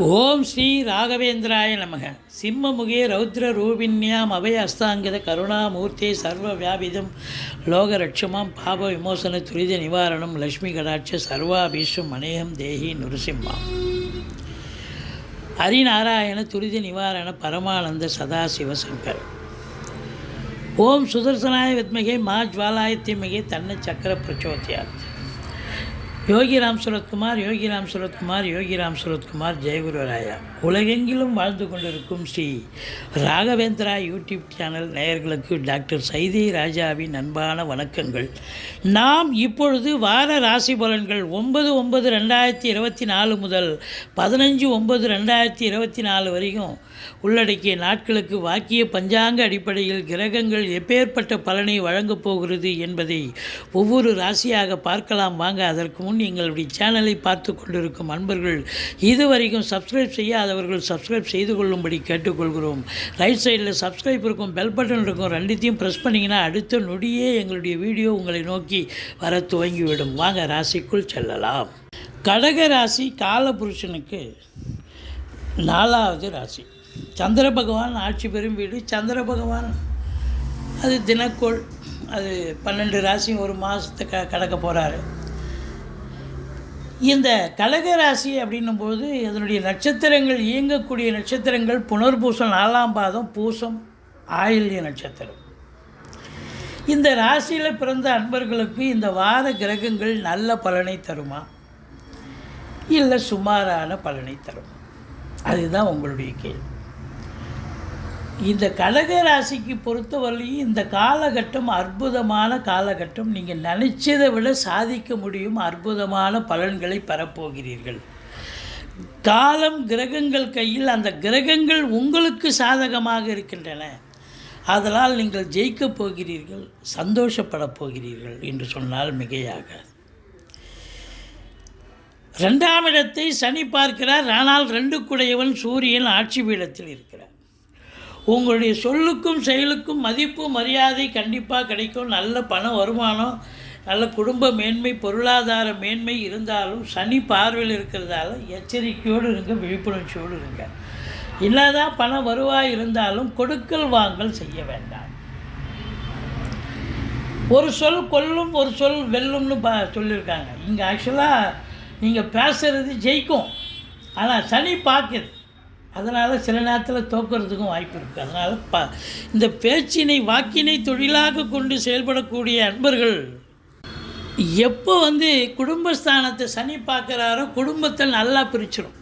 ஓம் ஸ்ரீ ராகவேந்திராய நமக. சிம்மமுகே ரௌத்ர ரூபின்யாம் அபய அஸ்தாங்கத கருணாமூர்த்தி சர்வ வியாபிதம் லோகரட்சமாம் பாப விமோசன துரித நிவாரணம். லக்ஷ்மி கடாட்ச சர்வாபீஷம் அநேகம் தேகி நுரசிம்மாம். ஹரிநாராயண துரித நிவாரண பரமானந்த சதாசிவசங்கர். ஓம் சுதர்சனாய வித்மகே மா ஜுவாலாய தன்ன சக்கர பிரச்சோத்தியாத் யோகிராம் சுரத்குமார் யோகிராம் சுரத்குமார் யோகிராம் சுரத்குமார் ஜெயகுருராயா உலகெங்கிலும் வாழ்ந்து கொண்டிருக்கும் ஸ்ரீ ராகவேந்திரா யூடியூப் சேனல் நேயர்களுக்கு டாக்டர் சைதை ராஜாவின் அன்பான வணக்கங்கள். நாம் இப்பொழுது வார ராசி பலன்கள் ஒன்பது ஒன்பது ரெண்டாயிரத்தி இருபத்தி நாலு முதல் பதினஞ்சு ஒன்பது ரெண்டாயிரத்தி இருபத்தி நாலு வரைக்கும் உள்ளடக்கிய நாட்களுக்கு வாக்கிய பஞ்சாங்க அடிப்படையில் கிரகங்கள் எப்பேற்பட்ட பலனை வழங்கப் போகிறது என்பதை ஒவ்வொரு ராசியாக பார்க்கலாம். வாங்க அதற்கு முன் எங்களுடைய சேனலை பார்த்து கொண்டிருக்கும் அன்பர்கள் இதுவரைக்கும் சப்ஸ்கிரைப் செய்யாதவர்கள் சப்ஸ்கிரைப் செய்து கொள்ளும்படி கேட்டுக்கொள்கிறோம். ரைட் சைடில் சப்ஸ்கிரைப் இருக்கும் பெல் பட்டன் இருக்கும் ரெண்டுத்தையும் ப்ரெஸ் பண்ணிங்கன்னா அடுத்த நொடியே எங்களுடைய வீடியோ உங்களை நோக்கி வர துவங்கிவிடும். வாங்க ராசிக்குள் செல்லலாம். கடக ராசி காலபுருஷனுக்கு நாலாவது ராசி. சந்திர பகவான் ஆட்சி பெறும் வீடு சந்திர பகவான் அது தினக்கோள் அது பன்னெண்டு ராசி ஒரு மாதத்தை க கடக்க போகிறாரு இந்த கடக ராசி அப்படின்னும்போது அதனுடைய நட்சத்திரங்கள் இயங்கக்கூடிய நட்சத்திரங்கள் புனர்பூசம் நாலாம் பாதம் பூசம் ஆயில்ய நட்சத்திரம். இந்த ராசியில் பிறந்த அன்பர்களுக்கு இந்த வார கிரகங்கள் நல்ல பலனை தருமா? இல்லை சுமாரான பலனை தரும்? அதுதான் உங்களுடைய கேள்வி. இந்த கடக ராசிக்கு பொறுத்தவரையும் இந்த காலகட்டம் அற்புதமான காலகட்டம். நீங்கள் நினைச்சதை விட சாதிக்க முடியும் அற்புதமான பலன்களை பெறப்போகிறீர்கள். காலம் கிரகங்கள் கையில் அந்த கிரகங்கள் உங்களுக்கு சாதகமாக இருக்கின்றன. அதனால் நீங்கள் ஜெயிக்கப் போகிறீர்கள் சந்தோஷப்படப் போகிறீர்கள் என்று சொன்னால் மிகையாக ரெண்டாம் இடத்தை சனி பார்க்கிறார். ஆனால் ரெண்டு குடையவன் சூரியன் ஆட்சி பீடத்தில் இருக்கிறார். உங்களுடைய சொல்லுக்கும் செயலுக்கும் மதிப்பு மரியாதை கண்டிப்பாக கிடைக்கும். நல்ல பண வருமானம் நல்ல குடும்ப மேன்மை பொருளாதார மேன்மை இருந்தாலும் சனி பார்வையில் இருக்கிறதால எச்சரிக்கையோடு இருங்க விழிப்புணர்ச்சியோடு இருங்க. என்னதான் பணம் வருவாய் இருந்தாலும் கொடுக்கல் வாங்கல் செய்ய வேண்டாம். ஒரு சொல் கொல்லும் ஒரு சொல் வெல்லும்னு பா சொல்லியிருக்காங்க. இங்கே ஆக்சுவலாக நீங்கள் பேசுகிறது ஜெயிக்கும். ஆனால் சனி பார்க்குது. அதனால் சில நேரத்தில் தோக்கிறதுக்கும் வாய்ப்பு இருக்குது அதனால் ப இந்த பேச்சினை வாக்கினை தொழிலாக கொண்டு செயல்படக்கூடிய அன்பர்கள் எப்போ வந்து குடும்பஸ்தானத்தை சனி பார்க்குறாரோ குடும்பத்தை நல்லா பிரிச்சிடும்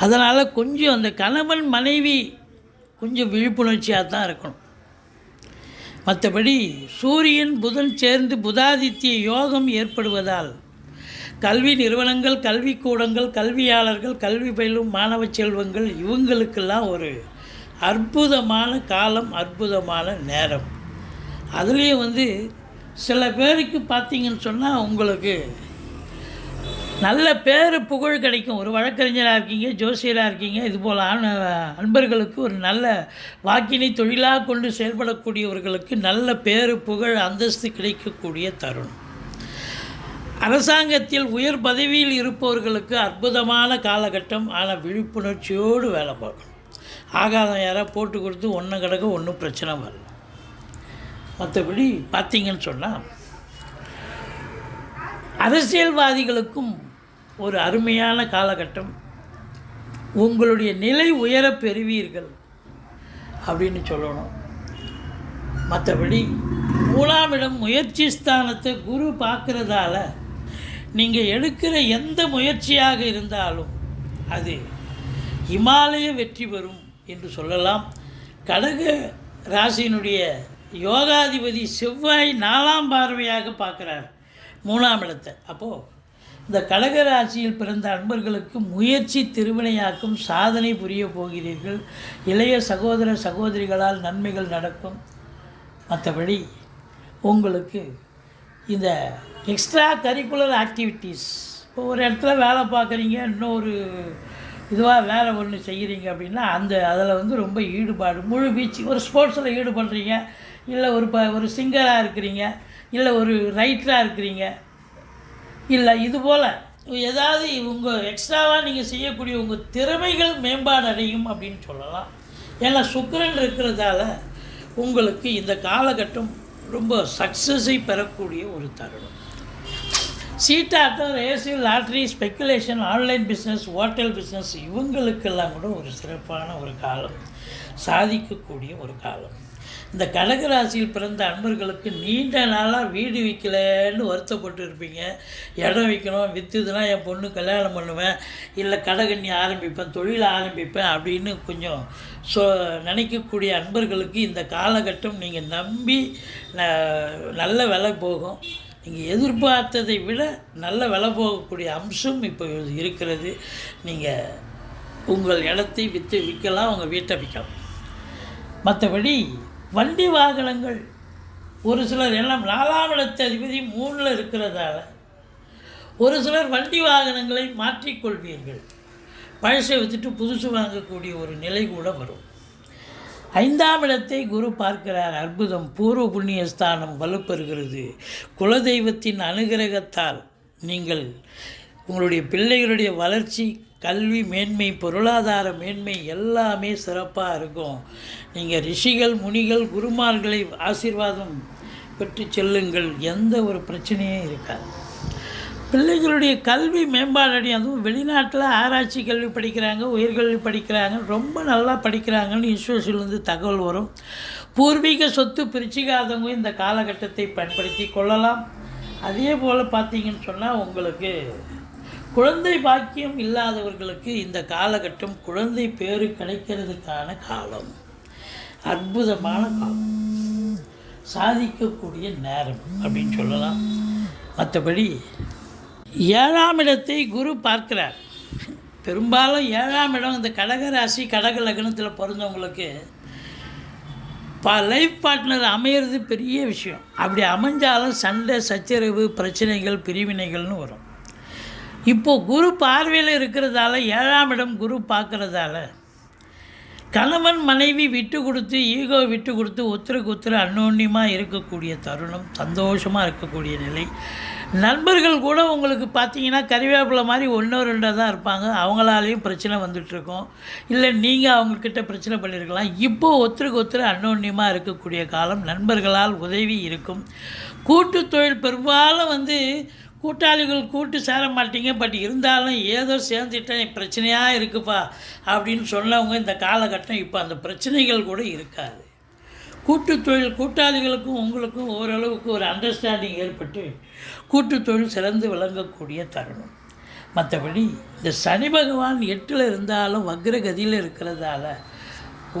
அதனால் கொஞ்சம் அந்த கணவன் மனைவி கொஞ்சம் விழிப்புணர்ச்சியாக தான் இருக்கணும். மற்றபடி சூரியன் புதன் சேர்ந்து புதாதித்ய யோகம் ஏற்படுவதால் கல்வி நிறுவனங்கள் கல்விக்கூடங்கள் கல்வியாளர்கள் கல்வி பயிலும் மாணவ செல்வங்கள் இவங்களுக்கெல்லாம் ஒரு அற்புதமான காலம் அற்புதமான நேரம். அதுலேயும் வந்து சில பேருக்கு பார்த்தீங்கன்னு சொன்னால் உங்களுக்கு நல்ல பேர் புகழ் கிடைக்கும். ஒரு வழக்கறிஞராக இருக்கீங்க ஜோசியராக இருக்கீங்க இது போல் அன்பர்களுக்கு ஒரு நல்ல வாக்கினை தொழிலாக கொண்டு செயல்படக்கூடியவர்களுக்கு நல்ல பேர் புகழ் அந்தஸ்து கிடைக்கக்கூடிய தருணம். அரசாங்கத்தில் உயர் பதவியில் இருப்பவர்களுக்கு அற்புதமான காலகட்டம் ஆனால் விழிப்புணர்ச்சியோடு வேலை பார்க்கணும். ஆகாதம் யாராவது போட்டு கொடுத்து ஒன்றும் கிடக்க ஒன்றும் பிரச்சனை வரல. மற்றபடி பார்த்தீங்கன்னு சொன்னால் அரசியல்வாதிகளுக்கும் ஒரு அருமையான காலகட்டம். உங்களுடைய நிலை உயர பெறுவீர்கள் அப்படின்னு சொல்லணும். மற்றபடி மூலாமிடம் முயற்சி ஸ்தானத்தை குரு பார்க்குறதால நீங்கள் எடுக்கிற எந்த முயற்சியாக இருந்தாலும் அது இமாலய வெற்றி பெறும் என்று சொல்லலாம். கடக ராசியினுடைய யோகாதிபதி செவ்வாய் நாலாம் பார்வையாக பார்க்குறார். மூணாம் இடத்தை. அப்போது இந்த கடக ராசியில் பிறந்த அன்பர்களுக்கு முயற்சி திருவினையாக்கும் சாதனை புரிய போகிறீர்கள். இளைய சகோதர சகோதரிகளால் நன்மைகள் நடக்கும். மற்றபடி உங்களுக்கு இந்த எக்ஸ்ட்ரா கரிக்குலர் ஆக்டிவிட்டீஸ் இப்போ ஒரு இடத்துல வேலை பார்க்குறீங்க இன்னொரு இதுவாக வேலை ஒன்று செய்கிறீங்க அப்படின்னா அந்த அதில் வந்து ரொம்ப ஈடுபாடு. முழு வீச்சு ஒரு ஸ்போர்ட்ஸில் ஈடுபடுறீங்க இல்லை ஒரு ப ஒரு சிங்கராக இருக்கிறீங்க இல்லை ஒரு ரைட்டராக இருக்கிறீங்க இல்லை இது போல் ஏதாவது உங்கள் எக்ஸ்ட்ராவாக நீங்கள் செய்யக்கூடிய உங்கள் திறமைகள் மேம்பாடு அடையும் அப்படின்னு சொல்லலாம். ஏன்னா சுக்கரன் இருக்கிறதால உங்களுக்கு இந்த காலகட்டம் ரொம்ப சக்ஸஸை பெறக்கூடிய ஒரு தருணம். சீட்டாட்டம் race lottery speculation online business hotel business இவங்களுக்கெல்லாம் கூட ஒரு சிறப்பான ஒரு காலம் சாதிக்கக்கூடிய ஒரு காலம். இந்த கடகராசியில் பிறந்த அன்பர்களுக்கு நீண்ட நாளாக வீடு விற்கலன்னு வருத்தப்பட்டு இருப்பீங்க இடம் விற்கணும் விற்றுதுன்னா என் பொண்ணு கல்யாணம் பண்ணுவேன் இல்லை கடகண்ணி ஆரம்பிப்பேன் தொழில் ஆரம்பிப்பேன் அப்படின்னு கொஞ்சம் ஸோ நினைக்கக்கூடிய அன்பர்களுக்கு இந்த காலகட்டம் நீங்கள் நம்பி ந- நல்ல விலை போகும். நீங்கள் எதிர்பார்த்ததை விட நல்ல விலை போகக்கூடிய அம்சம் இப்போ இருக்கிறது. நீங்கள் உங்கள் இடத்தை விற்று விற்கலாம் உங்கள் வீட்டை விற்கலாம். மற்றபடி வண்டி வாகனங்கள் ஒரு சிலர் எல்லாம் நாலாம் இடத்து அதிபதி மூணில் இருக்கிறதால ஒரு சிலர் வண்டி வாகனங்களை மாற்றிக்கொள்வீர்கள். பழசை விற்றுட்டு புதுசு வாங்கக்கூடிய ஒரு நிலை கூட வரும். ஐந்தாம் இடத்தை குரு பார்க்கிறார். அற்புதம் பூர்வ புண்ணிய ஸ்தானம் வலுப்பெறுகிறது. குலதெய்வத்தின் அனுகிரகத்தால் நீங்கள் உங்களுடைய பிள்ளைகளுடைய வளர்ச்சி கல்வி மேன்மை பொருளாதார மேன்மை எல்லாமே சிறப்பாக இருக்கும். நீங்கள் ரிஷிகள் முனிகள் குருமார்களை ஆசீர்வாதம் பெற்று செல்லுங்கள். எந்த ஒரு பிரச்சனையும் இருக்காது. பிள்ளைகளுடைய கல்வி மேம்பாடு அதுவும் வெளிநாட்டில் ஆராய்ச்சி கல்வி படிக்கிறாங்க உயர்கல்வி படிக்கிறாங்க ரொம்ப நல்லா படிக்கிறாங்கன்னு இன்ஸ்டியூஷன்லேருந்து தகவல் வரும். பூர்வீக சொத்து பிரிச்சிக்காதவங்க இந்த காலகட்டத்தை பயன்படுத்தி கொள்ளலாம். அதே போல் பார்த்தீங்கன்னு சொன்னால் உங்களுக்கு குழந்தை பாக்கியம் இல்லாதவர்களுக்கு இந்த காலகட்டம் குழந்தை பேறு கிடைக்கிறதுக்கான காலம். அற்புதமான காலம். சாதிக்கக்கூடிய நேரம் அப்படின்னு சொல்லலாம். மற்றபடி ஏழாம் இடத்தை குரு பார்க்கிறார். பெரும்பாலும் ஏழாம் இடம் இந்த கடகராசி கடக லக்னத்தில் பிறந்தவங்களுக்கு பா லைஃப் பார்ட்னர் அமையிறது பெரிய விஷயம். அப்படி அமைஞ்சாலும் சண்டை சச்சரவு பிரச்சனைகள் பிரிவினைகள்னு வரும். இப்போது குரு பார்வையில் இருக்கிறதால ஏழாம் இடம் குரு பார்க்குறதால கணவன் மனைவி விட்டு கொடுத்து ஈகோ விட்டு கொடுத்து ஒத்தருக்கு ஒத்தர் அன்னோன்யமாக இருக்கக்கூடிய தருணம் சந்தோஷமாக இருக்கக்கூடிய நிலை நண்பர்கள் கூட உங்களுக்கு பார்த்தீங்கன்னா கறிவேப்பிலை மாதிரி ஒன்றோ ரெண்டோ தான் இருப்பாங்க. அவங்களாலேயும் பிரச்சனை வந்துட்டுருக்கோம். இல்லை நீங்கள் அவங்கக்கிட்ட பிரச்சனை பண்ணியிருக்கலாம் இப்போது ஒருத்தருக்கு ஒருத்தர் அன்னோன்யமாக இருக்கக்கூடிய காலம் நண்பர்களால் உதவி இருக்கும். கூட்டு தொழில் பெரும்பாலும் வந்து கூட்டாளிகள் கூட்டு சேர மாட்டீங்க. பட் இருந்தாலும் ஏதோ சேர்ந்துட்டேன் பிரச்சனையாக இருக்குப்பா அப்படின்னு சொன்னவங்க இந்த காலகட்டம் இப்போ அந்த பிரச்சனைகள் கூட இருக்காது. கூட்டு தொழில் கூட்டாளிகளுக்கும் உங்களுக்கும் ஓரளவுக்கு ஒரு அண்டர்ஸ்டாண்டிங் ஏற்பட்டு கூட்டு தொழில் சிறந்து விளங்கக்கூடிய தருணம். மற்றபடி இந்த சனி பகவான் எட்டில் இருந்தாலும் வக்ரகதியில் இருக்கிறதால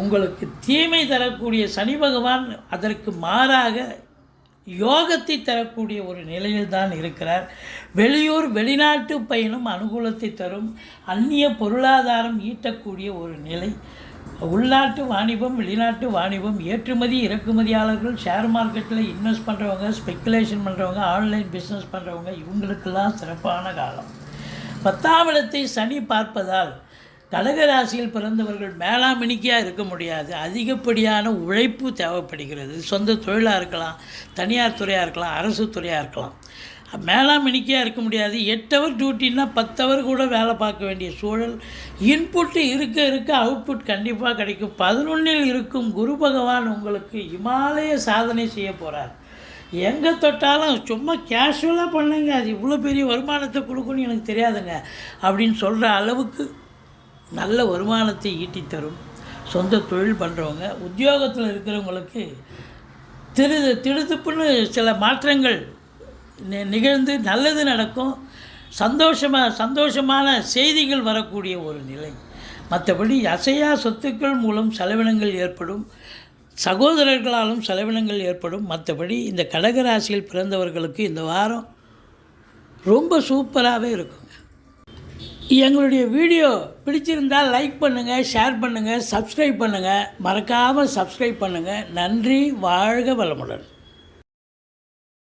உங்களுக்கு தீமை தரக்கூடிய சனி பகவான் அதற்கு மாறாக யோகத்தை தரக்கூடிய ஒரு நிலையில் தான் இருக்கிறார். வெளியூர் வெளிநாட்டு பயணம் அனுகூலத்தை தரும். அந்நிய பொருளாதாரம் ஈட்டக்கூடிய ஒரு நிலை. உள்நாட்டு வாணிபம் வெளிநாட்டு வாணிபம் ஏற்றுமதி இறக்குமதியாளர்கள் ஷேர் மார்க்கெட்டில் இன்வெஸ்ட் பண்ணுறவங்க ஸ்பெக்குலேஷன் பண்ணுறவங்க ஆன்லைன் பிஸ்னஸ் பண்ணுறவங்க இவங்களுக்கெல்லாம் சிறப்பான காலம். பத்தாம் இடத்தை சனி பார்ப்பதால் கடகராசியில் பிறந்தவர்கள் மேலாமினிக்கையாக இருக்க முடியாது. அதிகப்படியான உழைப்பு தேவைப்படுகிறது. சொந்த தொழிலாக இருக்கலாம் தனியார் துறையாக இருக்கலாம் அரசு துறையாக இருக்கலாம். மேலாமணிக்கையாக இருக்க முடியாது. எட்டு ஹவர் டியூட்டின்னா பத்து ஹவர் கூட வேலை பார்க்க வேண்டிய சூழல். இன்புட்டு இருக்க இருக்க அவுட்புட் கண்டிப்பாக கிடைக்கும். பதினொன்றில் இருக்கும் குரு பகவான் உங்களுக்கு இமாலய சாதனை செய்ய போகிறார் எங்கே தொட்டாலும் சும்மா கேஷுவலாக பண்ணுங்க. அது இவ்வளோ பெரிய வருமானத்தை கொடுக்குன்னு எனக்கு தெரியாதுங்க. அப்படின்னு சொல்கிற அளவுக்கு நல்ல வருமானத்தை ஈட்டி தரும். சொந்த தொழில் பண்ணுறவங்க உத்தியோகத்தில் இருக்கிறவங்களுக்கு திரு திடுத்துப்புன்னு சில மாற்றங்கள் நிகழ்ந்து நல்லது நடக்கும். சந்தோஷமாக சந்தோஷமான செய்திகள் வரக்கூடிய ஒரு நிலை. மற்றபடி அசையா சொத்துக்கள் மூலம் செலவினங்கள் ஏற்படும். சகோதரர்களாலும் செலவினங்கள் ஏற்படும். மற்றபடி இந்த கடகராசியில் பிறந்தவர்களுக்கு இந்த வாரம் ரொம்ப சூப்பராகவே இருக்குங்க. எங்களுடைய வீடியோ பிடிச்சிருந்தால் லைக் பண்ணுங்கள் ஷேர் பண்ணுங்கள் சப்ஸ்கிரைப் பண்ணுங்கள் மறக்காமல் சப்ஸ்கிரைப் பண்ணுங்கள் நன்றி வாழ்க வளமுடன்.